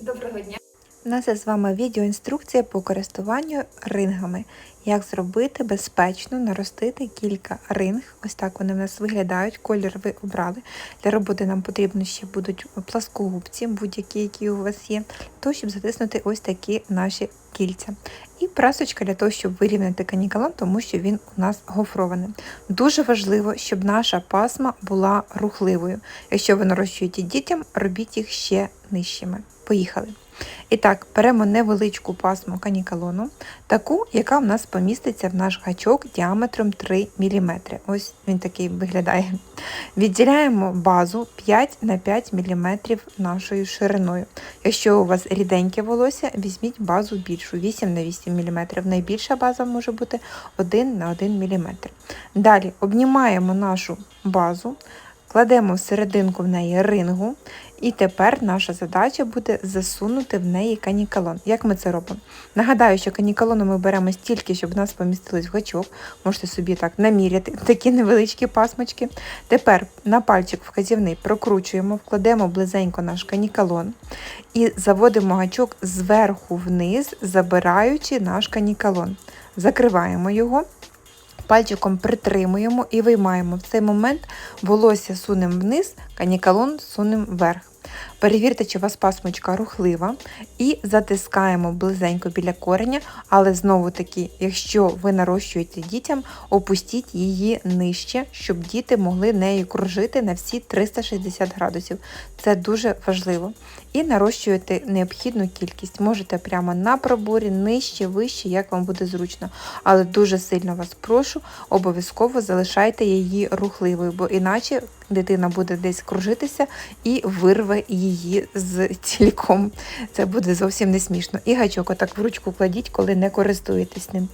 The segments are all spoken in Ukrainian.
Доброго дня! У нас з вами відеоінструкція по користуванню рингами. Як зробити безпечно наростити кілька ринг. Ось так вони в нас виглядають. Колір ви обрали. Для роботи нам потрібно ще будуть пласкогубці, будь-які, які у вас є, то щоб затиснути ось такі наші кільця. І прасочка для того, щоб вирівняти канікалон, тому що він у нас гофрований. Дуже важливо, щоб наша пасма була рухливою. Якщо ви нарощуєте дітям, робіть їх ще нижчими. Поїхали! І так, беремо невеличку пасму канікалону, таку, яка в нас поміститься в наш гачок діаметром 3 мм. Ось він такий виглядає. Відділяємо базу 5 на 5 мм нашою шириною. Якщо у вас ріденьке волосся, візьміть базу більшу 8 на 8 мм. Найбільша база може бути 1 на 1 мм. Далі обнімаємо нашу базу. Кладемо всерединку в неї рингу, і тепер наша задача буде засунути в неї канікалон. Як ми це робимо? Нагадаю, що канікалону ми беремо стільки, щоб в нас помістилось в гачок. Можете собі так наміряти такі невеличкі пасмочки. Тепер на пальчик вказівний прокручуємо, вкладемо близенько наш канікалон і заводимо гачок зверху вниз, забираючи наш канікалон. Закриваємо його. Пальчиком притримуємо і виймаємо. В цей момент волосся сунемо вниз, канікалон сунемо вверх. Перевірте, чи у вас пасмочка рухлива, і затискаємо близенько біля кореня, але знову таки, якщо ви нарощуєте дітям, опустіть її нижче, щоб діти могли нею кружити на всі 360 градусів. Це дуже важливо. І нарощуєте необхідну кількість. Можете прямо на проборі, нижче, вище, як вам буде зручно. Але дуже сильно вас прошу, обов'язково залишайте її рухливою, бо іначе дитина буде десь кружитися і вирве її з цілком. Це буде зовсім не смішно. І гачок отак в ручку кладіть, коли не користуєтесь ним.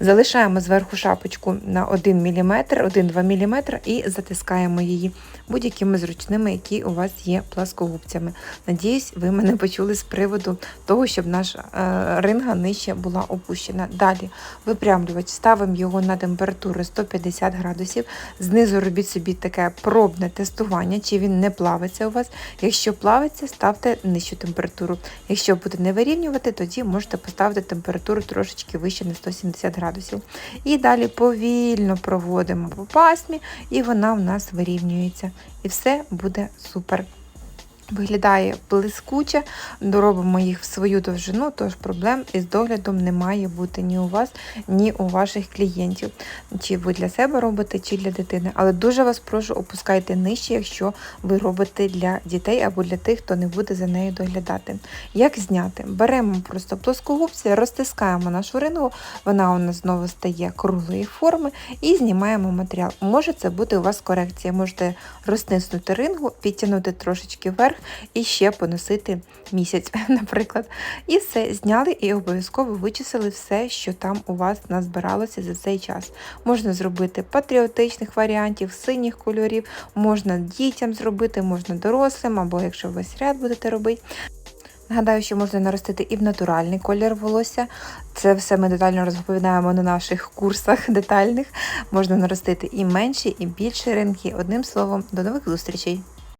Залишаємо зверху шапочку на 1 мм, 1-2 мм і затискаємо її будь-якими зручними, які у вас є пласкогубцями. Надіюсь, ви мене почули з приводу того, щоб наша е, ринга нижче була опущена. Далі випрямлювач, ставимо його на температуру 150 градусів. Знизу робіть собі таке пробне тестування, чи він не плавиться у вас. Якщо плавиться, ставте нижчу температуру. Якщо буде не вирівнювати, тоді можете поставити температуру трошечки вище на 170 градусів. І далі повільно проводимо по пасмі, і вона в нас вирівнюється. І все буде супер. Виглядає блискуче, доробимо їх в свою довжину, тож проблем із доглядом не має бути ні у вас, ні у ваших клієнтів. Чи ви для себе робите, чи для дитини. Але дуже вас прошу, опускайте нижче, якщо ви робите для дітей або для тих, хто не буде за нею доглядати. Як зняти? Беремо просто плоскогубці, розтискаємо нашу рингу, вона у нас знову стає круглої форми і знімаємо матеріал. Може це бути у вас корекція, можете розтиснути рингу, підтягнути трошечки вверх і ще поносити місяць, наприклад. І все зняли і обов'язково вичислили все, що там у вас назбиралося за цей час. Можна зробити патріотичних варіантів, синіх кольорів, можна дітям зробити, можна дорослим, або якщо ви ряд будете робити. Нагадаю, що можна наростити і в натуральний колір волосся. Це все ми детально розповідаємо на наших курсах детальних. Можна наростити і менші, і більші ринки. Одним словом, до нових зустрічей!